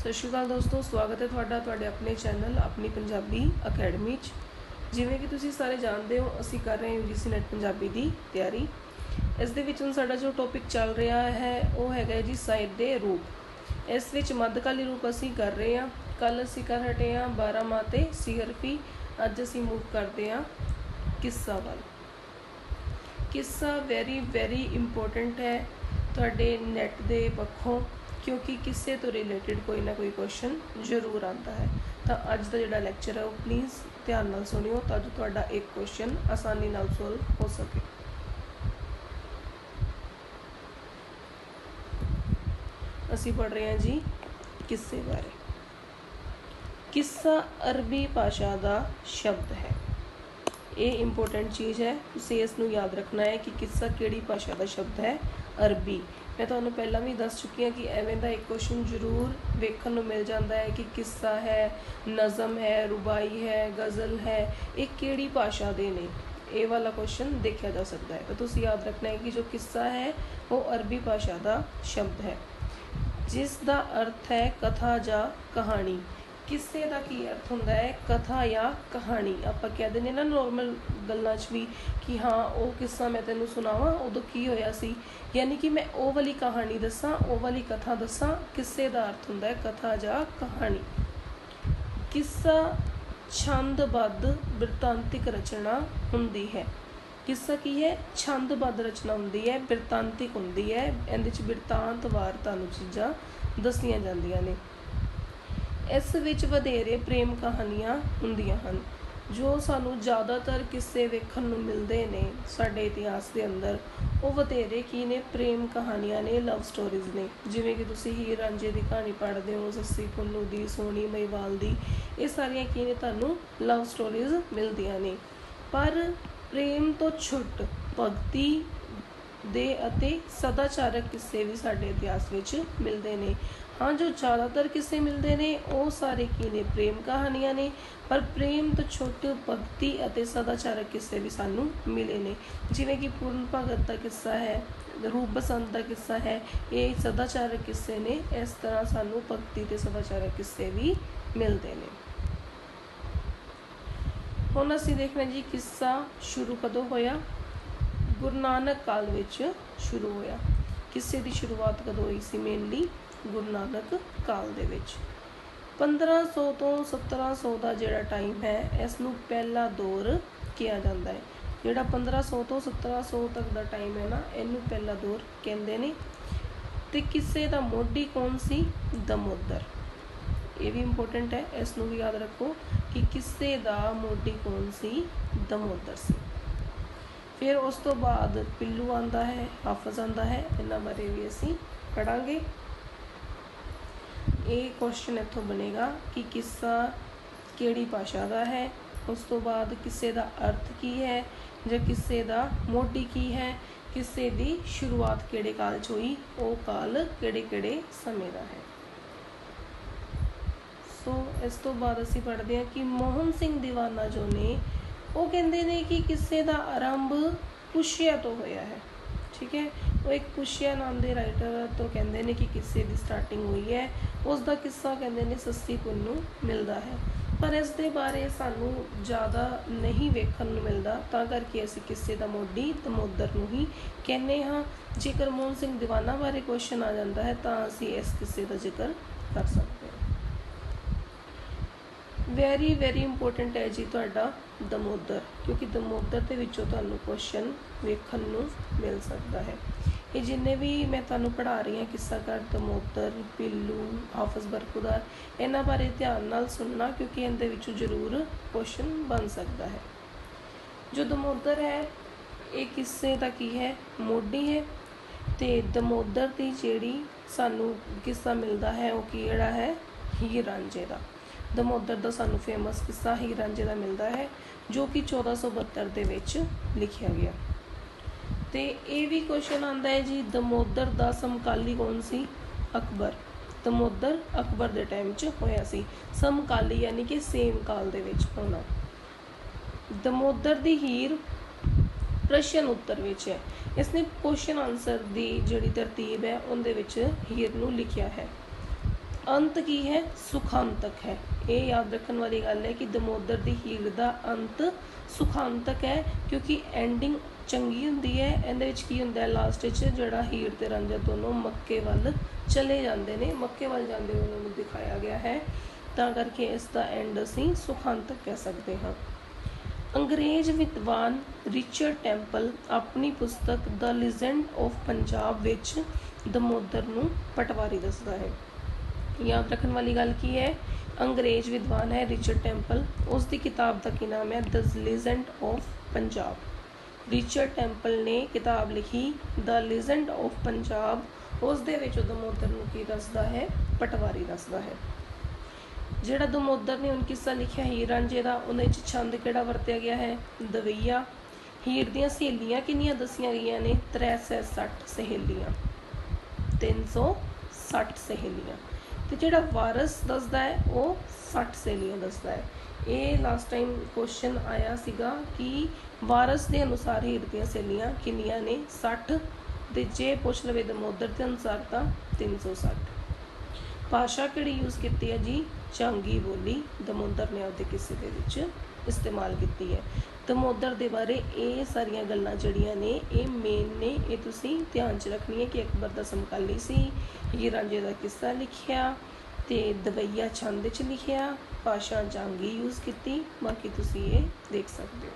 ਸਤਿ ਸ਼੍ਰੀ ਅਕਾਲ ਦੋਸਤੋ, ਸਵਾਗਤ ਹੈ ਤੁਹਾਡਾ ਤੁਹਾਡੇ ਆਪਣੇ ਚੈਨਲ ਆਪਣੀ ਪੰਜਾਬੀ ਅਕੈਡਮੀ 'ਚ। ਜਿਵੇਂ ਕਿ ਤੁਸੀਂ ਸਾਰੇ ਜਾਣਦੇ ਹੋ, ਅਸੀਂ ਕਰ ਰਹੇ ਹਾਂ UGC ਨੈਟ ਪੰਜਾਬੀ ਦੀ ਤਿਆਰੀ। ਇਸ ਦੇ ਵਿੱਚ ਹੁਣ ਸਾਡਾ ਜੋ ਟੌਪਿਕ ਚੱਲ ਰਿਹਾ ਹੈ, ਉਹ ਹੈਗਾ ਜੀ ਸਾਹਿਤ ਦੇ ਰੂਪ। ਇਸ ਵਿੱਚ ਮੱਧਕਾਲੀ ਰੂਪ ਅਸੀਂ ਕਰ ਰਹੇ ਹਾਂ। ਕੱਲ ਅਸੀਂ ਕਰ ਹਟੇ ਹਾਂ 12 ਮਾਹ ਤੇ ਸੀਆਰਪੀ ਅੱਜ ਅਸੀਂ ਮੂਵ ਕਰਦੇ ਹਾਂ ਕਿੱਸਾ ਵੱਲ। ਕਿੱਸਾ ਵੈਰੀ ਵੈਰੀ ਇੰਪੋਰਟੈਂਟ ਹੈ। ਤੁਹਾਡੇ ਨੈਟ ਦੇ ਪੱਖੋਂ ਕਿਉਂਕਿ ਕਿਸੇ ਤੋਂ ਰਿਲੇਟਡ ਕੋਈ ਨਾ ਕੋਈ ਕੁਐਸਚਨ ਜ਼ਰੂਰ ਆਉਂਦਾ ਹੈ। ਤਾਂ ਅੱਜ ਦਾ ਜਿਹੜਾ ਲੈਕਚਰ ਹੈ ਉਹ ਪਲੀਜ਼ ਧਿਆਨ ਨਾਲ ਸੁਣਿਓ ਤਾਂ ਜੋ ਤੁਹਾਡਾ ਇੱਕ ਕੁਐਸਚਨ ਆਸਾਨੀ ਨਾਲ ਸੋਲਵ ਹੋ ਸਕੇ। ਅਸੀਂ ਪੜ ਰਹੇ ਹਾਂ ਜੀ ਕਿੱਸੇ ਬਾਰੇ। ਕਿੱਸਾ ਅਰਬੀ ਭਾਸ਼ਾ ਦਾ ਸ਼ਬਦ ਹੈ। ਇਹ ਇੰਪੋਰਟੈਂਟ ਚੀਜ਼ ਹੈ, ਤੁਸੀਂ ਇਸ ਨੂੰ ਯਾਦ ਰੱਖਣਾ ਹੈ ਕਿ ਕਿੱਸਾ ਕਿਹੜੀ ਭਾਸ਼ਾ ਦਾ ਸ਼ਬਦ ਹੈ? ਅਰਬੀ। ਮੈਂ ਤੁਹਾਨੂੰ ਪਹਿਲਾਂ ਵੀ ਦੱਸ ਚੁੱਕੀ ਹਾਂ ਕਿ ਐਵੇਂ ਦਾ ਇੱਕ ਕੁਐਸਚਨ ਜ਼ਰੂਰ ਵੇਖਣ ਨੂੰ ਮਿਲ ਜਾਂਦਾ ਹੈ ਕਿ ਕਿੱਸਾ ਹੈ, ਨਜ਼ਮ ਹੈ, ਰੁਬਾਈ ਹੈ, ਗਜ਼ਲ ਹੈ, ਇਹ ਕਿਹੜੀ ਭਾਸ਼ਾ ਦੇ ਨੇ? ਇਹ ਵਾਲਾ ਕੁਐਸਚਨ ਦੇਖਿਆ ਜਾ ਸਕਦਾ ਹੈ। ਤਾਂ ਤੁਸੀਂ ਯਾਦ ਰੱਖਣਾ ਹੈ ਕਿ ਜੋ ਕਿੱਸਾ ਹੈ, ਉਹ ਅਰਬੀ ਭਾਸ਼ਾ ਦਾ ਸ਼ਬਦ ਹੈ। ਜਿਸ ਦਾ ਅਰਥ ਹੈ ਕਥਾ ਜਾਂ ਕਹਾਣੀ। ਕਿੱਸੇ ਦਾ ਕੀ ਅਰਥ ਹੁੰਦਾ ਹੈ? ਕਥਾ ਜਾਂ ਕਹਾਣੀ? ਆਪਾਂ ਕਹਿ ਦਿੰਦੇ ਨਾ ਨੋਰਮਲ ਗੱਲਾਂ 'ਚ ਵੀ ਕਿ ਹਾਂ, ਉਹ ਕਿੱਸਾ ਮੈਂ ਤੈਨੂੰ ਸੁਣਾਵਾਂ, ਉਦੋਂ ਕੀ ਹੋਇਆ ਸੀ? ਯਾਨੀ ਕਿ ਮੈਂ ਉਹ ਵਾਲੀ ਕਹਾਣੀ ਦੱਸਾਂ, ਉਹ ਵਾਲੀ ਕਥਾ ਦੱਸਾਂ, ਕਿੱਸੇ ਦਾ ਅਰਥ ਹੁੰਦਾ ਹੈ ਕਥਾ ਜਾਂ ਕਹਾਣੀ? ਕਿੱਸਾ ਛੰਦਬੱਧ ਬਿਰਤਾਂਤਿਕ ਰਚਨਾ ਹੁੰਦੀ ਹੈ? ਕਿੱਸਾ ਕੀ ਹੈ? ਛੰਦਬੱਧ ਰਚਨਾ ਹੁੰਦੀ ਹੈ, ਬਿਰਤਾਂਤਿਕ ਹੁੰਦੀ ਹੈ, ਇਹਦੇ ਵਿੱਚ ਬਿਰਤਾਂਤਵਾਰ ਤੁਹਾਨੂੰ ਚੀਜ਼ਾਂ ਦੱਸੀਆਂ ਜਾਂਦੀਆਂ ਨੇ। ਇਸ ਵਿੱਚ ਵਧੇਰੇ ਪ੍ਰੇਮ ਕਹਾਣੀਆਂ ਹੁੰਦੀਆਂ ਹਨ, ਜੋ ਸਾਨੂੰ ਜ਼ਿਆਦਾਤਰ ਕਿੱਸੇ ਵੇਖਣ ਨੂੰ ਮਿਲਦੇ ਨੇ ਸਾਡੇ ਇਤਿਹਾਸ ਦੇ ਅੰਦਰ। ਉਹ ਵਧੇਰੇ ਕੀ ਨੇ? ਪ੍ਰੇਮ ਕਹਾਣੀਆਂ ਨੇ ਲਵ ਸਟੋਰੀਜ਼ ਨੇ। ਜਿਵੇਂ ਕਿ ਤੁਸੀਂ ਹੀਰ ਰਾਂਝੇ ਦੀ ਕਹਾਣੀ ਪੜ੍ਹਦੇ ਹੋ, ਸੱਸੀ ਪੁੰਨੂ ਦੀ, ਸੋਹਣੀ ਮਹੀਵਾਲ ਦੀ, ਇਹ ਸਾਰੀਆਂ ਕੀ ਨੇ? ਤੁਹਾਨੂੰ ਲਵ ਸਟੋਰੀਜ਼ ਮਿਲਦੀਆਂ ਨੇ। ਪਰ ਪ੍ਰੇਮ ਤੋਂ ਛੁੱਟ, ਭਗਤੀ ਦੇ ਅਤੇ ਸਦਾਚਾਰਕ ਕਿੱਸੇ ਵੀ ਸਾਡੇ ਇਤਿਹਾਸ ਵਿੱਚ ਮਿਲਦੇ ਨੇ। ਹਾਂ, ਜੋ ਜ਼ਿਆਦਾਤਰ ਕਿੱਸੇ ਮਿਲਦੇ ਨੇ, ਉਹ ਸਾਰੇ ਕੀ ਨੇ? ਪ੍ਰੇਮ ਕਹਾਣੀਆਂ ਨੇ, ਪਰ ਪ੍ਰੇਮ ਤੋਂ ਛੋਟੇ ਭਗਤੀ ਅਤੇ ਸਦਾਚਾਰਕ ਕਿੱਸੇ ਵੀ ਸਾਨੂੰ ਮਿਲੇ ਨੇ। ਜਿਵੇਂ ਕਿ ਪੂਰਨ ਭਗਤ ਦਾ ਕਿੱਸਾ ਹੈ, ਰੂਪ ਬਸੰਤ ਦਾ ਕਿੱਸਾ ਹੈ, ਇਹ ਸਦਾਚਾਰਕ ਕਿੱਸੇ ਨੇ, ਇਸ ਤਰ੍ਹਾਂ ਸਾਨੂੰ ਭਗਤੀ ਤੇ ਸਦਾਚਾਰਕ ਕਿੱਸੇ ਵੀ ਮਿਲਦੇ ਨੇ। ਹੁਣ ਅਸੀਂ ਦੇਖਣਾ ਜੀ ਕਿੱਸਾ ਸ਼ੁਰੂ ਕਦੋਂ ਹੋਇਆ? ਗੁਰੂ ਨਾਨਕ ਕਾਲ ਵਿੱਚ ਸ਼ੁਰੂ ਹੋਇਆ। ਕਿੱਸੇ ਦੀ ਸ਼ੁਰੂਆਤ ਕਦੋਂ ਹੋਈ ਸੀ ਮੇਨਲੀ ਗੁਰੂ ਨਾਨਕ ਕਾਲ ਦੇ ਵਿੱਚ। 1500 ਤੋਂ 1700 ਦਾ ਜਿਹੜਾ ਟਾਈਮ ਹੈ ਇਸ ਨੂੰ ਪਹਿਲਾ ਦੌਰ ਕਿਹਾ ਜਾਂਦਾ ਹੈ। ਜਿਹੜਾ 1500 ਤੋਂ 1700 ਤੱਕ ਦਾ ਟਾਈਮ ਹੈ ਨਾ, ਇਹਨੂੰ ਪਹਿਲਾ ਦੌਰ ਕਹਿੰਦੇ ਨੇ। ਤੇ ਕਿਸੇ ਦਾ ਮੋਢੀ ਕੌਣ ਸੀ? ਦਮੋਦਰ। ਇਹ ਵੀ ਇੰਪੋਰਟੈਂਟ ਹੈ ਇਸ ਨੂੰ ਵੀ ਯਾਦ ਰੱਖੋ ਕਿ ਕਿਸੇ ਦਾ ਮੋਢੀ ਕੌਣ ਸੀ? ਦਮੋਦਰ ਸੀ। ਫਿਰ ਉਸ ਤੋਂ ਬਾਅਦ ਪਿੱਲੂ ਆਂਦਾ ਹੈ, ਹਾਫਜ਼ ਆਂਦਾ ਹੈ, ਇਹਨਾਂ ਬਾਰੇ ਵੀ ਅਸੀਂ ਪੜਾਂਗੇ ਇਹ ਕੁਐਸਚਨ ਇੱਥੋਂ ਬਣੇਗਾ ਕਿ ਕਿੱਸਾ ਕਿਹੜੀ ਭਾਸ਼ਾ ਦਾ ਹੈ, ਉਸ ਤੋਂ ਬਾਅਦ ਕਿਸੇ ਦਾ ਅਰਥ ਕੀ ਹੈ ਜਾਂ ਕਿਸੇ ਦਾ ਮੋਢੀ ਕੀ ਹੈ, ਕਿਸੇ ਦੀ ਸ਼ੁਰੂਆਤ ਕਿਹੜੇ ਕਾਲ 'ਚ ਹੋਈ, ਉਹ ਕਾਲ ਕਿਹੜੇ-ਕਿਹੜੇ ਸਮੇਂ ਦਾ ਹੈ। ਸੋ ਇਸ ਤੋਂ ਬਾਅਦ ਅਸੀਂ ਪੜ੍ਹਦੇ ਹਾਂ ਕਿ ਮੋਹਨ ਸਿੰਘ ਦੀਵਾਨਾ ਜੋ ਨੇ ਉਹ ਕਹਿੰਦੇ ਨੇ ਕਿ ਕਿਸੇ ਦਾ ਆਰੰਭ ਪੁਸ਼ਿਆ ਤੋਂ ਹੋਇਆ ਹੈ। ਠੀਕ ਹੈ? ਉਹ ਇੱਕ ਪੁਸ਼ਿਆ ਨਾਮ ਦੇ ਰਾਈਟਰ ਤੋਂ ਕਹਿੰਦੇ ਨੇ ਕਿ ਕਿਸੇ ਦੀ ਸਟਾਰਟਿੰਗ ਹੋਈ ਹੈ। ਉਸ ਦਾ ਕਿੱਸਾ ਕਹਿੰਦੇ ਨੇ ਸੱਸੀ ਪੁੰਨ ਨੂੰ ਮਿਲਦਾ ਹੈ। ਪਰ ਇਸ ਦੇ ਬਾਰੇ ਸਾਨੂੰ ਜ਼ਿਆਦਾ ਨਹੀਂ ਵੇਖਣ ਨੂੰ ਮਿਲਦਾ, ਤਾਂ ਕਰਕੇ ਅਸੀਂ ਕਿਸੇ ਦਾ ਮੋਢੀ ਤਮੋਦਰ ਨੂੰ ਹੀ ਕਹਿੰਦੇ ਹਾਂ। ਜੇਕਰ ਮੋਹਨ ਸਿੰਘ ਦੀਵਾਨਾ ਬਾਰੇ ਕੁਐਸਚਨ ਆ ਜਾਂਦਾ ਹੈ, ਤਾਂ ਅਸੀਂ ਇਸ ਕਿੱਸੇ ਦਾ ਜ਼ਿਕਰ ਕਰ ਸਕਦੇ ਵੈਰੀ ਵੈਰੀ ਇੰਪੋਰਟੈਂਟ ਹੈ ਜੀ ਤੁਹਾਡਾ ਦਮੋਦਰ, ਕਿਉਂਕਿ ਦਮੋਦਰ ਦੇ ਵਿੱਚੋਂ ਤੁਹਾਨੂੰ ਕੁਐਸਚਨ ਵੇਖਣ ਨੂੰ ਮਿਲ ਸਕਦਾ ਹੈ। ਇਹ ਜਿੰਨੇ ਵੀ ਮੈਂ ਤੁਹਾਨੂੰ ਪੜ੍ਹਾ ਰਹੀ ਹਾਂ ਕਿੱਸਾ ਕਰ ਦਮੋਦਰ, ਪਿੱਲੂ, ਹਾਫਜ਼ ਬਰਖੁਦਾਰ ਇਹਨਾਂ ਬਾਰੇ ਧਿਆਨ ਨਾਲ ਸੁਣਨਾ, ਕਿਉਂਕਿ ਇਹਦੇ ਵਿੱਚੋਂ ਜ਼ਰੂਰ ਕੁਐਸਚਨ ਬਣ ਸਕਦਾ ਹੈ। ਜੋ ਦਮੋਦਰ ਹੈ, ਇਹ ਕਿੱਸੇ ਦਾ ਕੀ ਹੈ? ਮੋਢੀ ਹੈ। ਤੇ ਦਮੋਦਰ ਦੀ ਜਿਹੜੀ ਸਾਨੂੰ ਕਿੱਸਾ ਮਿਲਦਾ ਹੈ, ਉਹ ਕਿਹੜਾ ਹੈ? ਹੀਰ ਰਾਂਝੇ ਦਾ। ਦਮੋਦਰ ਦਾ ਸਾਨੂੰ ਫੇਮਸ ਕਿੱਸਾ ਹੀਰ ਰਾਂਝੇ ਦਾ ਮਿਲਦਾ ਹੈ, ਜੋ ਕਿ 1472 ਦੇ ਵਿੱਚ ਲਿਖਿਆ ਗਿਆ। ਤੇ ਇਹ ਵੀ ਕੁਐਸਚਨ ਆਂਦਾ ਹੈ ਜੀ, ਦਮੋਦਰ ਦਾ ਸਮਕਾਲੀ ਕੌਣ ਸੀ? ਅਕਬਰ। ਦਮੋਦਰ ਅਕਬਰ ਦੇ ਟਾਈਮ 'ਚ ਹੋਇਆ ਸੀ। ਸਮਕਾਲੀ ਯਾਨੀ ਕਿ ਸੇਮ ਕਾਲ ਦੇ ਵਿੱਚ ਹੋਣਾ। ਦਮੋਦਰ ਦੀ ਹੀਰ ਪ੍ਰਸ਼ਨ ਉੱਤਰ ਵਿੱਚ ਹੈ। ਇਸਨੇ ਕੁਐਸਚਨ ਆਨਸਰ ਦੀ ਜਿਹੜੀ ਤਰਤੀਬ ਹੈ, ਉਹਦੇ ਵਿੱਚ ਹੀਰ ਨੂੰ ਲਿਖਿਆ ਹੈ। ਅੰਤ ਕੀ ਹੈ? ਸੁਖਾਂਤਕ ਹੈ। ਇਹ ਯਾਦ ਰੱਖਣ ਵਾਲੀ ਗੱਲ ਹੈ ਕਿ ਦਮੋਦਰ ਦੀ ਹੀਰ ਦਾ ਅੰਤ ਸੁਖਾਂਤਕ ਹੈ, ਕਿਉਂਕਿ ਐਂਡਿੰਗ ਚੰਗੀ ਹੁੰਦੀ ਹੈ। ਇਹਦੇ ਵਿੱਚ ਕੀ ਹੁੰਦਾ ਹੈ ਲਾਸਟ ਵਿੱਚ ਜਿਹੜਾ ਹੀਰ ਤੇ ਰਾਂਝਾ ਦੋਨੋਂ ਮੱਕੇ ਵੱਲ ਚਲੇ ਜਾਂਦੇ ਨੇ, ਮੱਕੇ ਵੱਲ ਜਾਂਦੇ ਹੋਏ ਉਹਨਾਂ ਨੂੰ ਦਿਖਾਇਆ ਗਿਆ ਹੈ। ਤਾਂ ਕਰਕੇ ਇਸ ਦਾ ਐਂਡ ਅਸੀਂ ਸੁਖਾਂਤਕ ਕਹਿ ਸਕਦੇ ਹਾਂ। ਅੰਗਰੇਜ਼ ਵਿਦਵਾਨ ਰਿਚਰਡ ਟੈਂਪਲ ਆਪਣੀ ਪੁਸਤਕ ਦ ਲੀਜੈਂਡ ਆਫ ਪੰਜਾਬ ਵਿੱਚ ਦਮੋਦਰ ਨੂੰ ਪਟਵਾਰੀ ਦੱਸਦਾ ਹੈ। ਯਾਦ ਰੱਖਣ ਵਾਲੀ ਗੱਲ ਕੀ ਹੈ? ਅੰਗਰੇਜ਼ ਵਿਦਵਾਨ ਹੈ ਰਿਚਰਡ ਟੈਂਪਲ। ਉਸ ਦੀ ਕਿਤਾਬ ਦਾ ਕੀ ਨਾਮ ਹੈ? The legend of Punjab Richard Temple ਨੇ ਕਿਤਾਬ ਲਿਖੀ ਦ ਲੀਜੈਂਡ ਆਫ ਪੰਜਾਬ ਉਸ ਦੇ ਵਿੱਚ ਉਹ ਦਮੋਦਰ ਨੂੰ ਕੀ ਦੱਸਦਾ ਹੈ? ਪਟਵਾਰੀ ਦੱਸਦਾ ਹੈ। ਜਿਹੜਾ ਦਮੋਦਰ ਨੇ ਹੁਣ ਕਿੱਸਾ ਲਿਖਿਆ ਹੀਰ ਰਾਂਝੇ ਦਾ, ਉਹਦੇ ਵਿੱਚ ਛੰਦ ਕਿਹੜਾ ਵਰਤਿਆ ਗਿਆ ਹੈ? ਦਵਈਆ। ਹੀਰ ਦੀਆਂ ਸਹੇਲੀਆਂ ਕਿੰਨੀਆਂ ਦੱਸੀਆਂ ਗਈਆਂ ਨੇ? 360 ਸਹੇਲੀਆਂ। 360 ਸਹੇਲੀਆਂ। ਤੇ ਜਿਹੜਾ ਵਾਰਸ ਦੱਸਦਾ ਹੈ, ਉਹ 60 ਸਹੇਲੀਆਂ ਦੱਸਦਾ ਹੈ। ਇਹ ਲਾਸਟ ਟਾਈਮ ਕੁਐਸਚਨ ਆਇਆ ਸੀਗਾ ਕਿ ਵਾਰਸ ਦੇ ਅਨੁਸਾਰ ਹੀਰ ਦੀਆਂ ਸਹੇਲੀਆਂ ਕਿੰਨੀਆਂ ਨੇ? 60 ਤੇ ਜੇ ਪੁੱਛ ਲਵੇ ਦਮੋਦਰ ਦੇ ਅਨੁਸਾਰ ਤਾਂ 360 ਭਾਸ਼ਾ ਕਿਹੜੀ ਯੂਜ਼ ਕੀਤੀ ਹੈ ਜੀ? ਚਾਂਗੀ ਬੋਲੀ, ਦਮੋਦਰ ਨੇ ਆਪਦੇ ਕਿਸੇ ਦੇ ਵਿੱਚ ਇਸਤੇਮਾਲ ਕੀਤੀ ਹੈ। ਦਮੋਦਰ ਦੇ ਬਾਰੇ ਇਹ ਸਾਰੀਆਂ ਗੱਲਾਂ ਜਿਹੜੀਆਂ ਨੇ, ਇਹ ਮੇਨ ਨੇ, ਇਹ ਤੁਸੀਂ ਧਿਆਨ 'ਚ ਰੱਖਣੀ ਹੈ ਕਿ ਅਕਬਰ ਦਾ ਸਮਕਾਲੀ ਸੀ, ਹੀਰ ਰਾਂਝੇ ਦਾ ਕਿੱਸਾ ਲਿਖਿਆ ਤੇ ਦਵਈਆ ਛੰਦ 'ਚ ਲਿਖਿਆ, ਭਾਸ਼ਾ ਜਾਂਗੀ ਯੂਜ਼ ਕੀਤੀ, ਬਾਕੀ ਤੁਸੀਂ ਇਹ ਦੇਖ ਸਕਦੇ ਹੋ।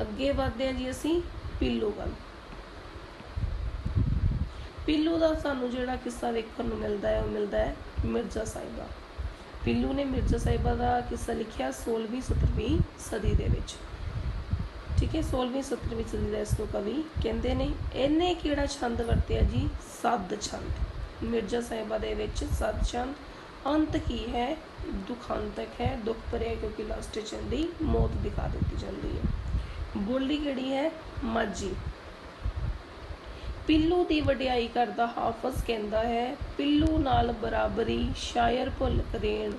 ਅੱਗੇ ਵਧਦੇ ਹਾਂ ਜੀ ਅਸੀਂ, ਪੀਲੂ ਵੱਲ। ਪੀਲੂ ਦਾ ਸਾਨੂੰ ਜਿਹੜਾ ਕਿੱਸਾ ਵੇਖਣ ਨੂੰ ਮਿਲਦਾ ਹੈ, ਉਹ ਮਿਲਦਾ ਹੈ ਮਿਰਜ਼ਾ ਸਾਹਿਬਾ। ਪੀਲੂ ਨੇ ਮਿਰਜ਼ਾ ਸਾਹਿਬਾ ਦਾ ਕਿੱਸਾ ਲਿਖਿਆ 16ਵੀਂ 17ਵੀਂ ਸਦੀ ਦੇ ਵਿੱਚ। ਠੀਕ ਹੈ 16ਵੀਂ 17ਵੀਂ ਸਦੀ ਦਾ ਇਸ ਨੂੰ ਕਵੀ ਕਹਿੰਦੇ ਨੇ, ਇਹਨੇ ਕਿਹੜਾ ਛੰਦ ਵਰਤਿਆ ਜੀ? ਸੱਦ ਛੰਦ। ਮਿਰਜ਼ਾ ਸਾਹਿਬਾ ਦੇ ਵਿੱਚ ਸੱਦ ਛੰਦ ਅੰਤ ਕੀ ਹੈ? ਦੁਖਾਂਤਕ ਹੈ, ਦੁੱਖ ਭਰਿਆ ਕਿਉਂਕਿ ਲਾਸਟ ਵਿੱਚ ਮੌਤ ਦਿਖਾ ਦਿੱਤੀ ਜਾਂਦੀ ਹੈ। ਬੋਲੀ ਕਿਹੜੀ ਹੈ? ਮਾਝੀ। ਪਿੱਲੂ ਦੀ ਵਡਿਆਈ ਕਰਦਾ ਹਾਫਜ਼ ਕਹਿੰਦਾ ਹੈ, ਪਿੱਲੂ ਨਾਲ ਬਰਾਬਰੀ ਸ਼ਾਇਰ ਭੁੱਲ ਕਰੇਣ।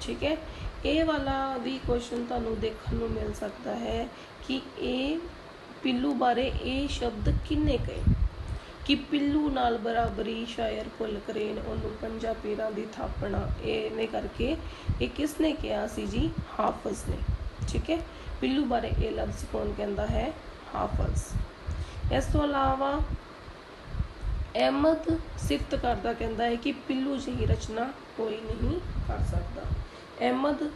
ਠੀਕ ਹੈ? ਇਹ ਵਾਲਾ ਵੀ ਕੁਐਸਚਨ ਤੁਹਾਨੂੰ ਦੇਖਣ ਨੂੰ ਮਿਲ ਸਕਦਾ ਹੈ ਕਿ ਇਹ ਪਿੱਲੂ ਬਾਰੇ ਇਹ ਸ਼ਬਦ ਕਿੰਨੇ ਕਹੇ ਕਿ ਪਿੱਲੂ ਨਾਲ ਬਰਾਬਰੀ ਸ਼ਾਇਰ ਭੁੱਲ ਕਰੇਣ, ਉਹਨੂੰ ਪੰਜਾ ਪੀਰਾਂ ਦੀ ਥਾਪਣਾ, ਇਹਨੇ ਕਰਕੇ ਇਹ ਕਿਸ ਨੇ ਕਿਹਾ ਸੀ ਜੀ? ਹਾਫਜ਼ ਨੇ। ਠੀਕ ਹੈ? ਪਿੱਲੂ ਬਾਰੇ ਇਹ ਲਫ਼ਜ਼ ਕੌਣ ਕਹਿੰਦਾ ਹੈ? ਹਾਫਜ਼। ਇਸ ਤੋਂ ਇਲਾਵਾ ਅਹਿਮਦ ਸਿਫਤ ਕਰਦਾ ਕਹਿੰਦਾ ਹੈ ਕਿ ਪਿੱਲੂ ਜਿਹੀ ਰਚਨਾ ਕੋਈ ਨਹੀਂ ਕਰ ਸਕਦਾ। ਅਹਿਮਦ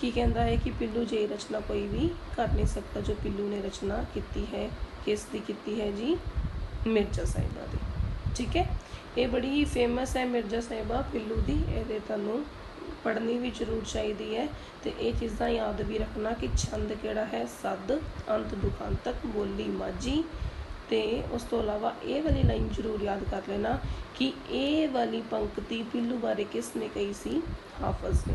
ਕੀ ਕਹਿੰਦਾ ਹੈ ਕਿ ਪਿੱਲੂ ਜਿਹੀ ਰਚਨਾ ਕੋਈ ਵੀ ਕਰ ਨਹੀਂ ਸਕਦਾ, ਜੋ ਪਿੱਲੂ ਨੇ ਰਚਨਾ ਕੀਤੀ ਹੈ। ਕਿਸ ਦੀ ਕੀਤੀ ਹੈ ਜੀ? ਮਿਰਜ਼ਾ ਸਾਹਿਬਾ ਦੀ। ਠੀਕ ਹੈ? ਇਹ ਬੜੀ ਹੀ ਫੇਮਸ ਹੈ ਮਿਰਜ਼ਾ ਸਾਹਿਬਾ ਪਿੱਲੂ ਦੀ। ਇਹਦੇ ਤੁਹਾਨੂੰ ਪੜ੍ਹਨੀ ਵੀ ਜ਼ਰੂਰ ਚਾਹੀਦੀ ਹੈ ਤੇ ਇਹ ਚੀਜ਼ਾਂ ਯਾਦ ਵੀ ਰੱਖਣਾ ਕਿ ਛੰਦ ਕਿਹੜਾ ਹੈ? ਸੱਦ, ਅੰਤ ਦੁਖਾਂਤਕ ਬੋਲੀ, ਮਾਝੀ। ਤੇ ਉਸ ਤੋਂ ਇਲਾਵਾ ਇਹ ਵਾਲੀ ਲਾਈਨ ਜ਼ਰੂਰ ਯਾਦ ਕਰ ਲੈਣਾ ਕਿ ਇਹ ਵਾਲੀ ਪੰਕਤੀ ਪਿੱਲੂ ਬਾਰੇ ਕਿਸ ਨੇ ਕਹੀ ਸੀ? ਹਾਫਜ਼ ਨੇ।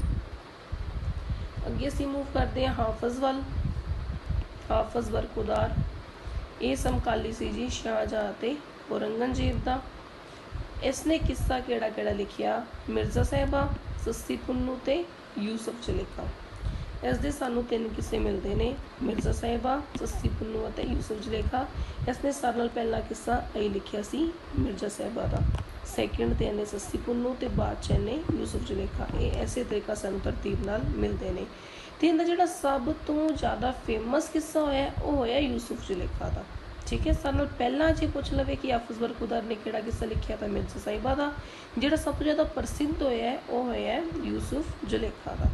ਅੱਗੇ ਅਸੀਂ ਮੂਵ ਕਰਦੇ ਹਾਂ। ਹਾਫਜ਼ ਵੱਲ। ਹਾਫਜ਼ ਬਰਖੁਦਾਰ ਇਹ ਸਮਕਾਲੀ ਸੀ ਜੀ ਸ਼ਾਹਜਹਾਂ ਤੇ ਔਰੰਗਜ਼ੇਬ ਦਾ। ਇਸ ਨੇ ਕਿੱਸਾ ਕਿਹੜਾ ਕਿਹੜਾ ਲਿਖਿਆ? ਮਿਰਜ਼ਾ ਸਾਹਿਬਾ, ਸੱਸੀ ਪੁੰਨੂ ਤੇ ਯੂਸਫ ਜਲੇਖਾ ਇਸ ਦੇ ਸਾਨੂੰ ਤਿੰਨ ਕਿੱਸੇ ਮਿਲਦੇ ਨੇ, ਮਿਰਜ਼ਾ ਸਾਹਿਬਾ, ਸੱਸੀ ਪੁੰਨੂ ਅਤੇ ਯੂਸਫ ਜਲੇਖਾ। ਇਸ ਨੇ ਸਾਰਿਆਂ ਨਾਲ ਪਹਿਲਾ ਕਿੱਸਾ ਇਹ ਲਿਖਿਆ ਸੀ, ਮਿਰਜ਼ਾ ਸਾਹਿਬਾ ਦਾ। ਸੈਕਿੰਡ ਤੇ ਇਹਨੇ ਸੱਸੀ ਪੁੰਨੂ ਤੇ ਬਾਅਦ ਚ ਇਹਨੇ ਯੂਸਫ ਜਲੇਖਾ। ਇਹ ਐਸੇ ਤਰੀਕਾ ਸਾਨੂੰ ਤਰਤੀਬ ਨਾਲ ਮਿਲਦੇ ਨੇ। ਤੇ ਇਹਦਾ ਜਿਹੜਾ ਸਭ ਤੋਂ ਜ਼ਿਆਦਾ ਫੇਮਸ ਕਿੱਸਾ ਹੋਇਆ, ਉਹ ਹੋਇਆ ਯੂਸਫ ਜਲੇਖਾ ਦਾ। ਠੀਕ ਹੈ ਸਾਨੂੰ ਪਹਿਲਾਂ ਜੇ ਪੁੱਛ ਲਵੇ ਕਿ ਹਾਫਿਜ਼ ਬਰਖੁਦਾਰ ਨੇ ਕਿਹੜਾ ਕਿੱਸਾ ਲਿਖਿਆ, ਤਾਂ ਮਿਰਜ਼ਾ ਸਾਹਿਬਾ ਦਾ। ਜਿਹੜਾ ਸਭ ਤੋਂ ਜ਼ਿਆਦਾ ਪ੍ਰਸਿੱਧ ਹੋਇਆ, ਉਹ ਹੋਇਆ ਹੈ ਯੂਸਫ ਜੁਲੇਖਾ ਦਾ।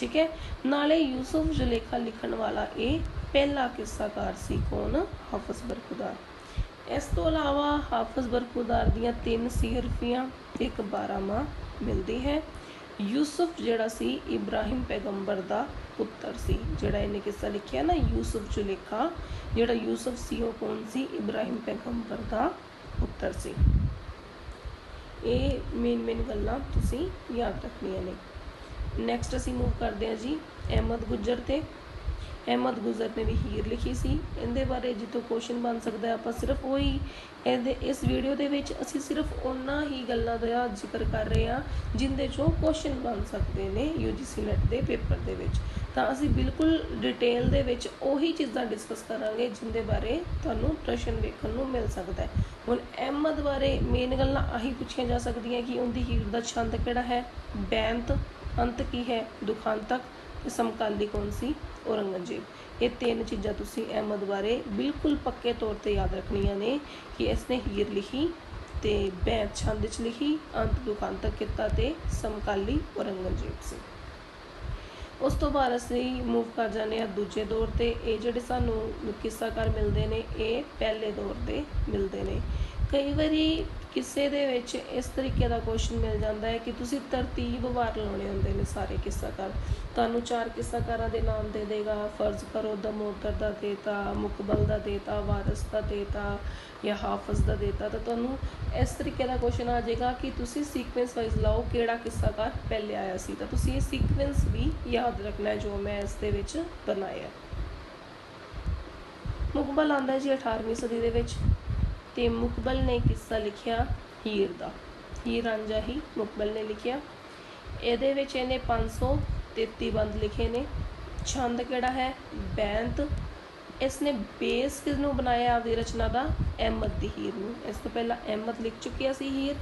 ਠੀਕ ਹੈ। ਨਾਲੇ ਯੂਸਫ ਜੁਲੇਖਾ ਲਿਖਣ ਵਾਲਾ ਇਹ ਪਹਿਲਾ ਕਿੱਸਾਕਾਰ ਸੀ ਕੌਣ? ਹਾਫਿਜ਼ ਬਰਖੁਦਾਰ ਇਸ ਤੋਂ ਇਲਾਵਾ ਹਾਫਿਜ਼ ਬਰਖੁਦਾਰ ਦੀਆਂ ਤਿੰਨ ਸੀਰਫੀਆਂ, ਇੱਕ ਬਾਰਾਮਾ ਮਿਲਦੀ ਹੈ। ਯੂਸਫ ਜਿਹੜਾ ਸੀ, ਇਬਰਾਹਿਮ ਪੈਗੰਬਰ ਦਾ ਪੁੱਤਰ ਸੀ, ਜਿਹੜਾ ਇਹਨੇ ਕਿੱਸਾ ਲਿਖਿਆ ਨਾ, ਯੂਸਫ ਜੁਲੇਖਾ, ਜਿਹੜਾ ਯੂਸਫ ਸੀ ਉਹ ਕੌਣ ਸੀ? ਇਬਰਾਹਿਮ ਪੈਗੰਬਰ ਦਾ ਪੁੱਤਰ ਸੀ। ਇਹ ਮੇਨ ਮੇਨ ਗੱਲਾਂ ਤੁਸੀਂ ਯਾਦ ਰੱਖਣੀਆਂ ਨੇ। ਨੈਕਸਟ ਅਸੀਂ ਮੂਵ ਕਰਦੇ ਹਾਂ ਜੀ ਅਹਿਮਦ ਗੁੱਜਰ ਤੇ। ਅਹਿਮਦ ਗੁਜ਼ਰ ਨੇ ਵੀ ਹੀਰ ਲਿਖੀ ਸੀ। ਇਹਦੇ ਬਾਰੇ ਜਿੱਥੋਂ ਕੁਐਸਚਨ ਬਣ ਸਕਦਾ ਆਪਾਂ ਸਿਰਫ ਉਹੀ ਇਹਦੇ, ਇਸ ਵੀਡੀਓ ਦੇ ਵਿੱਚ ਅਸੀਂ ਸਿਰਫ ਉਹਨਾਂ ਹੀ ਗੱਲਾਂ ਦਾ ਜ਼ਿਕਰ ਕਰ ਰਹੇ ਹਾਂ, ਜਿੰਦੇ ਚੋਂ ਕੁਐਸਚਨ ਬਣ ਸਕਦੇ ਨੇ UGC ਨੈਟ ਦੇ ਪੇਪਰ ਦੇ ਵਿੱਚ। ਤਾਂ ਅਸੀਂ ਬਿਲਕੁਲ ਡਿਟੇਲ ਦੇ ਵਿੱਚ ਉਹੀ ਚੀਜ਼ਾਂ ਡਿਸਕਸ ਕਰਾਂਗੇ, ਜਿੰਦੇ ਬਾਰੇ ਤੁਹਾਨੂੰ ਪ੍ਰਸ਼ਨ ਵੇਖਣ ਨੂੰ ਮਿਲ ਸਕਦਾ ਹੈ। ਹੁਣ ਅਹਿਮਦ ਬਾਰੇ ਮੇਨ ਗੱਲਾਂ ਆਹੀ ਪੁੱਛੀਆਂ ਜਾ ਸਕਦੀਆਂ ਕਿ ਉਹਦੀ ਹੀਰ ਦਾ ਛੰਦ ਕਿਹੜਾ ਹੈ? ਬੈਂਤ। ਅੰਤ ਕੀ ਹੈ? ਦੁਖਾਂਤਕ ਤੇ ਸਮਕਾਲੀ ਕੌਣ ਸੀ? ਔਰੰਗਜ਼ੇਬ। ਇਹ ਤਿੰਨ ਚੀਜ਼ਾਂ ਤੁਸੀਂ ਅਹਿਮਦ ਬਾਰੇ ਬਿਲਕੁਲ ਪੱਕੇ ਤੌਰ ਤੇ ਯਾਦ ਰੱਖਣੀਆਂ ਨੇ ਕਿ ਇਸਨੇ ਹੀਰ ਲਿਖੀ ਤੇ ਬੈਂਤ ਛੰਦ ਚ ਲਿਖੀ, ਅੰਤ ਦੁਖਾਂਤਕ ਕੀਤਾ ਤੇ ਸਮਕਾਲੀ ਔਰੰਗਜ਼ੇਬ ਸੀ। ਉਸ ਤੋਂ ਬਾਅਦ ਅਸੀਂ ਮੂਵ ਕਰ ਜਾਂਦੇ ਹਾਂ ਦੂਜੇ ਦੌਰ ਤੇ। ਇਹ ਜਿਹੜੇ ਸਾਨੂੰ ਕਿੱਸਾਕਾਰ ਮਿਲਦੇ ਨੇ, ਇਹ ਪਹਿਲੇ ਦੌਰ 'ਤੇ ਮਿਲਦੇ ਨੇ। ਕਈ ਵਾਰੀ ਕਿਸੇ ਦੇ ਵਿੱਚ ਇਸ ਤਰੀਕੇ ਦਾ ਕੁਐਸਚਨ ਮਿਲ ਜਾਂਦਾ ਹੈ ਕਿ ਤੁਸੀਂ ਤਰਤੀਬ ਵਾਰ ਲਾਉਣੇ ਹੁੰਦੇ ਨੇ ਸਾਰੇ ਕਿੱਸਾਕਾਰ ਤੁਹਾਨੂੰ ਚਾਰ ਕਿੱਸਾਕਾਰਾਂ ਦੇ ਨਾਮ ਦੇ ਦੇਗਾ। ਫਰਜ਼ ਕਰੋ ਦਮੋਦਰ ਦਾ ਦੇਤਾ, ਮੁਕਬਲ ਦਾ ਦੇਤਾ, ਵਾਰਿਸ ਦਾ ਦੇਤਾ ਜਾਂ ਹਾਫਜ਼ ਦਾ ਦੇਤਾ। ਤਾਂ ਤੁਹਾਨੂੰ ਇਸ ਤਰੀਕੇ ਦਾ ਕੁਐਸਚਨ ਆ ਜਾਏਗਾ ਕਿ ਤੁਸੀਂ ਸੀਕੁਐਂਸ ਵਾਈਜ਼ ਲਾਓ ਕਿਹੜਾ ਕਿੱਸਾਕਾਰ ਪਹਿਲੇ ਆਇਆ ਸੀ। ਤਾਂ ਤੁਸੀਂ ਇਹ ਸੀਕੁਐਂਸ ਵੀ ਯਾਦ ਰੱਖਣਾ ਹੈ ਜੋ ਮੈਂ ਇਸ ਦੇ ਵਿੱਚ ਬਣਾਇਆ। ਮੁਕਬਲ ਆਂਦਾ ਜੀ 18ਵੀਂ ਸਦੀ ਦੇ ਵਿੱਚ। ਤੇ ਮੁਕਬਲ ਨੇ ਕਿੱਸਾ ਲਿਖਿਆ ਹੀਰ ਦਾ। ਹੀਰ ਰਾਂਝਾ ਹੀ ਮੁਕਬਲ ਨੇ ਲਿਖਿਆ। ਇਹਦੇ ਵਿੱਚ ਇਹਨੇ 533 ਬੰਦ ਲਿਖੇ ਨੇ। ਛੰਦ ਕਿਹੜਾ ਹੈ? ਬੈਂਤ। ਇਸ ਨੇ ਬੇਸ ਕਿਸ ਨੂੰ ਬਣਾਇਆ? ਆਪਦੀ ਰਚਨਾ ਦਾ ਅਹਿਮਦ ਦੀ ਹੀਰ ਨੂੰ। ਇਸ ਤੋਂ ਪਹਿਲਾਂ ਅਹਿਮਦ ਲਿਖ ਚੁੱਕਿਆ ਸੀ ਹੀਰ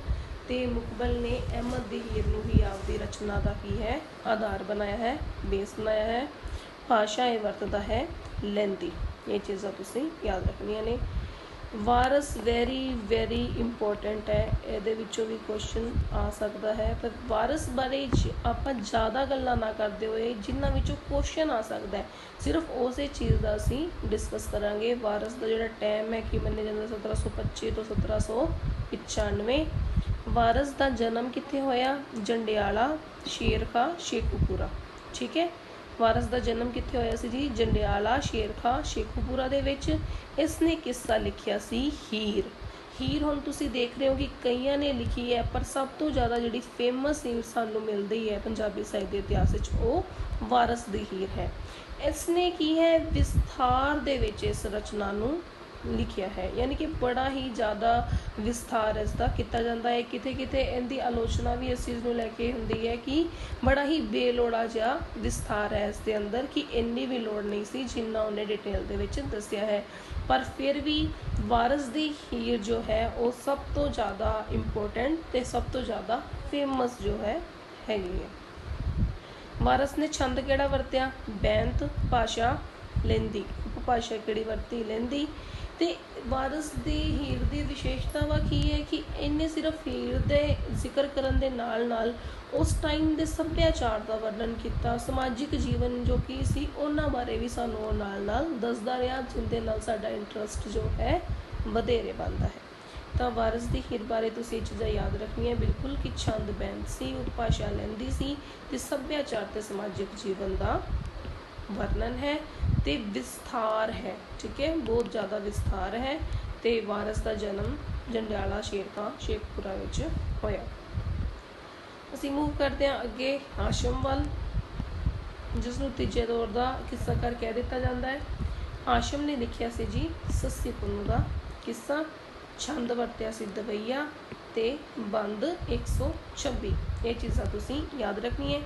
ਤੇ ਮੁਕਬਲ ਨੇ ਅਹਿਮਦ ਦੀ ਹੀਰ ਨੂੰ ਹੀ ਆਪਦੀ ਰਚਨਾ ਦਾ ਕੀ ਹੈ? ਆਧਾਰ ਬਣਾਇਆ ਹੈ, ਬੇਸ ਬਣਾਇਆ ਹੈ। ਭਾਸ਼ਾ ਇਹ ਵਰਤਦਾ ਹੈ, ਲੈਂਦੀ। ਇਹ ਚੀਜ਼ਾਂ ਤੁਸੀਂ ਯਾਦ ਰੱਖਣੀਆਂ ਨੇ। ਵਾਰਸ ਵੈਰੀ ਵੈਰੀ ਇੰਪੋਰਟੈਂਟ ਹੈ। ਇਹਦੇ ਵਿੱਚੋਂ ਵੀ ਕੁਐਸਚਨ ਆ ਸਕਦਾ ਹੈ। ਪਰ ਵਾਰਸ ਬਾਰੇ ਜ- ਆਪਾਂ ਜ਼ਿਆਦਾ ਗੱਲਾਂ ਨਾ ਕਰਦੇ ਹੋਏ ਜਿਨ੍ਹਾਂ ਵਿੱਚੋਂ ਕੁਐਸਚਨ ਆ ਸਕਦਾ ਹੈ, ਸਿਰਫ ਉਸੇ ਚੀਜ਼ ਦਾ ਅਸੀਂ ਡਿਸਕਸ ਕਰਾਂਗੇ। ਵਾਰਸ ਦਾ ਜਿਹੜਾ ਟਾਈਮ ਹੈ, ਕਿ ਮੰਨੇ ਜਾਂਦਾ 1725 ਤੋਂ 1795 ਵਾਰਸ ਦਾ ਜਨਮ ਕਿੱਥੇ ਹੋਇਆ? ਜੰਡਿਆਲਾ ਸ਼ੇਰਖਾ ਸ਼ੇਖੂਪੁਰਾ। ਠੀਕ ਹੈ? ਵਾਰਸ ਦਾ ਜਨਮ ਕਿੱਥੇ ਹੋਇਆ ਸੀ ਜੀ? ਜੰਡਿਆਲਾ ਸ਼ੇਰਖਾ ਸ਼ੇਖੂਪੁਰਾ ਦੇ ਵਿੱਚ। ਇਸ ਨੇ ਕਿੱਸਾ ਲਿਖਿਆ ਸੀ, ਹੀਰ। ਹੀਰ, ਹੁਣ ਤੁਸੀਂ ਦੇਖ ਰਹੇ ਹੋ ਕਿ ਕਈਆਂ ਨੇ ਲਿਖੀ ਹੈ, ਪਰ ਸਭ ਤੋਂ ਜ਼ਿਆਦਾ ਜਿਹੜੀ ਫੇਮਸ ਹੀਰ ਸਾਨੂੰ ਮਿਲਦੀ ਹੈ ਪੰਜਾਬੀ ਸਾਹਿਤ ਦੇ ਇਤਿਹਾਸ ਵਿੱਚ, ਉਹ ਵਾਰਸ ਦੀ ਹੀਰ ਹੈ। ਇਸ ਨੇ ਕੀ ਹੈ? ਵਿਸਥਾਰ ਦੇ ਵਿੱਚ ਇਸ ਰਚਨਾ ਨੂੰ ਲਿਖਿਆ ਹੈ। ਯਾਨੀ ਕਿ ਬੜਾ ਹੀ ਜ਼ਿਆਦਾ ਵਿਸਥਾਰ ਇਸ ਦਾ ਕੀਤਾ ਜਾਂਦਾ ਹੈ। ਕਿਤੇ ਕਿਤੇ ਇਹਦੀ ਆਲੋਚਨਾ ਵੀ ਇਸ ਚੀਜ਼ ਨੂੰ ਲੈ ਕੇ ਹੁੰਦੀ ਹੈ ਕਿ ਬੜਾ ਹੀ ਬੇਲੋੜਾ ਜਿਹਾ ਵਿਸਥਾਰ ਹੈ ਇਸ ਦੇ ਅੰਦਰ ਕਿ ਇੰਨੀ ਵੀ ਲੋੜ ਨਹੀਂ ਸੀ ਜਿੰਨਾ ਉਹਨੇ ਡਿਟੇਲ ਦੇ ਵਿੱਚ ਦੱਸਿਆ ਹੈ। ਪਰ ਫਿਰ ਵੀ ਵਾਰਸ ਦੀ ਹੀਰ ਜੋ ਹੈ, ਉਹ ਸਭ ਤੋਂ ਜ਼ਿਆਦਾ ਇੰਪੋਰਟੈਂਟ ਤੇ ਸਭ ਤੋਂ ਜ਼ਿਆਦਾ ਫੇਮਸ ਜੋ ਹੈ, ਹੈਗੀ ਹੈ। ਵਾਰਸ ਨੇ ਛੰਦ ਕਿਹੜਾ ਵਰਤਿਆ? ਬੈਂਤ ਭਾਸ਼ਾ ਲੈਂਦੀ। ਉਪਭਾਸ਼ਾ ਕਿਹੜੀ ਵਰਤੀ? ਲੈਂਦੀ। ਤੇ ਵਾਰਸ ਦੀ ਹੀਰ ਦੀ ਵਿਸ਼ੇਸ਼ਤਾਵਾ ਕੀ ਹੈ ਕਿ ਇਹਨੇ ਸਿਰਫ ਹੀਰ ਦੇ ਜ਼ਿਕਰ ਕਰਨ ਦੇ ਨਾਲ ਨਾਲ ਉਸ ਟਾਈਮ ਦੇ ਸੱਭਿਆਚਾਰ ਦਾ ਵਰਣਨ ਕੀਤਾ, ਸਮਾਜਿਕ ਜੀਵਨ ਜੋ ਕੀ ਸੀ ਉਹਨਾਂ ਬਾਰੇ ਵੀ ਸਾਨੂੰ ਉਹ ਨਾਲ ਨਾਲ ਦੱਸਦਾ ਰਿਹਾ, ਜਿੰਦੇ ਨਾਲ ਸਾਡਾ ਇੰਟਰਸਟ ਜੋ ਹੈ ਵਧੇਰੇ ਬਣਦਾ ਹੈ। ਤਾਂ ਵਾਰਸ ਦੀ ਹੀਰ ਬਾਰੇ ਤੁਸੀਂ ਇਹ ਚੀਜ਼ਾਂ ਯਾਦ ਰੱਖਣੀਆਂ, ਬਿਲਕੁਲ ਕਿ ਛੰਦ ਬੈਂਦ ਸੀ, ਉਪਭਾਸ਼ਾ ਲੈਂਦੀ ਸੀ ਤੇ ਸੱਭਿਆਚਾਰ ਤੇ ਸਮਾਜਿਕ ਜੀਵਨ ਦਾ ਵਰਣਨ ਹੈ ਤੇ ਵਿਸਥਾਰ ਹੈ, ਠੀਕ ਹੈ? ਬਹੁਤ ਜ਼ਿਆਦਾ ਵਿਸਥਾਰ ਹੈ ਤੇ ਵਾਰਸ ਦਾ ਜਨਮ ਜੰਡਿਆਲਾ ਸ਼ੇਰਖਾ ਸ਼ੇਖਪੁਰਾ ਵਿੱਚ ਹੋਇਆ। ਅਸੀਂ ਮੂਵ ਕਰਦੇ ਹਾਂ ਅੱਗੇ ਹਾਸ਼ਮ ਵੱਲ ਜਿਸ ਨੂੰ ਤੀਜੇ ਦੌਰ ਦਾ ਕਿੱਸਾ ਕਰ ਕਹਿ ਦਿੱਤਾ ਜਾਂਦਾ ਹੈ। ਹਾਸ਼ਮ ਨੇ ਲਿਖਿਆ ਸੀ ਜੀ, ਸੱਸੀ ਪੁੰਨੂ ਦਾ ਕਿੱਸਾ, ਛੰਦ ਵਰਤਿਆ ਸੀ ਦਵਈਆ ਤੇ ਬੰਦ 126 ਇਹ ਚੀਜ਼ਾਂ ਤੁਸੀਂ ਯਾਦ ਰੱਖਣੀਆਂ।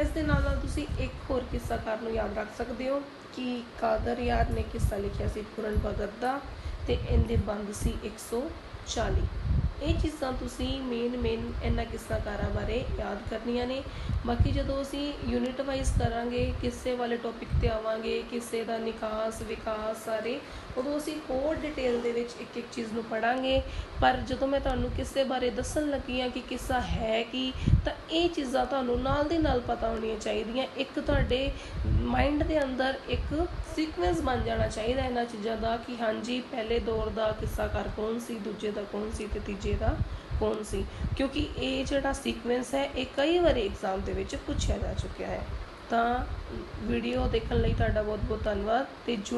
ਇਸ ਦੇ ਨਾਲ ਨਾਲ ਤੁਸੀਂ ਇੱਕ ਹੋਰ ਕਿੱਸਾ ਕਿੱਸਾਕਾਰ ਨੂੰ ਯਾਦ ਰੱਖ ਸਕਦੇ ਹੋ ਕਿ ਕਾਦਰ ਯਾਰ ਨੇ ਕਿੱਸਾ ਲਿਖਿਆ ਸੀ ਪੂਰਨ ਭਗਤ ਦਾ ਤੇ ਇਹਦੇ ਬੰਦ ਸੀ 140 ਇਹ ਚੀਜ਼ਾਂ ਤੁਸੀਂ ਮੇਨ ਮੇਨ ਇਹਨਾਂ ਕਿੱਸਾਕਾਰਾਂ ਬਾਰੇ ਯਾਦ ਕਰਨੀਆਂ ਨੇ। ਬਾਕੀ ਜਦੋਂ ਅਸੀਂ ਯੂਨਿਟ ਵਾਈਜ਼ ਕਰਾਂਗੇ, ਕਿਸੇ ਵਾਲੇ ਟੌਪਿਕ ਤੇ ਆਵਾਂਗੇ, ਕਿਸੇ ਦਾ ਨਿਕਾਸ, ਵਿਕਾਸ ਸਾਰੇ, ਉਦੋਂ ਅਸੀਂ ਹੋਰ ਡਿਟੇਲ ਦੇ ਵਿੱਚ ਇੱਕ ਇੱਕ ਚੀਜ਼ ਨੂੰ ਪੜਾਂਗੇ ਪਰ ਜਦੋਂ ਮੈਂ ਤੁਹਾਨੂੰ ਕਿਸੇ ਬਾਰੇ ਦੱਸਣ ਲੱਗੀ ਹਾਂ ਕਿ ਕਿੱਸਾ ਹੈ ਕੀ, ਤਾਂ ਇਹ ਚੀਜ਼ਾਂ ਤੁਹਾਨੂੰ ਨਾਲ ਦੇ ਨਾਲ ਪਤਾ ਹੋਣੀਆਂ ਚਾਹੀਦੀਆਂ। ਇੱਕ ਤੁਹਾਡੇ ਮਾਈਂਡ ਦੇ ਅੰਦਰ ਇੱਕ ਸੀਕੁਐਂਸ ਬਣ ਜਾਣਾ ਚਾਹੀਦਾ ਇਹਨਾਂ ਚੀਜ਼ਾਂ ਦਾ ਕਿ ਹਾਂਜੀ, ਪਹਿਲੇ ਦੌਰ ਦਾ ਕਿੱਸਾਕਾਰ ਕੌਣ ਸੀ, ਦੂਜੇ ਦਾ ਕੌਣ ਸੀ ਤੇ ਤੀਜੇ ਦਾ ਕੌਣ ਸੀ? ਕਿਉਂਕਿ ਇਹ ਜਿਹੜਾ ਸੀਕੁਐਂਸ ਹੈ, ਇਹ ਕਈ ਵਾਰੀ ਐਗਜ਼ਾਮ ਦੇ ਵਿੱਚ ਪੁੱਛਿਆ ਜਾ ਚੁੱਕਿਆ ਹੈ। ਤਾਂ ਵੀਡੀਓ ਦੇਖਣ ਲਈ ਤੁਹਾਡਾ ਬਹੁਤ ਬਹੁਤ ਧੰਨਵਾਦ ਤੇ ਜੁੜ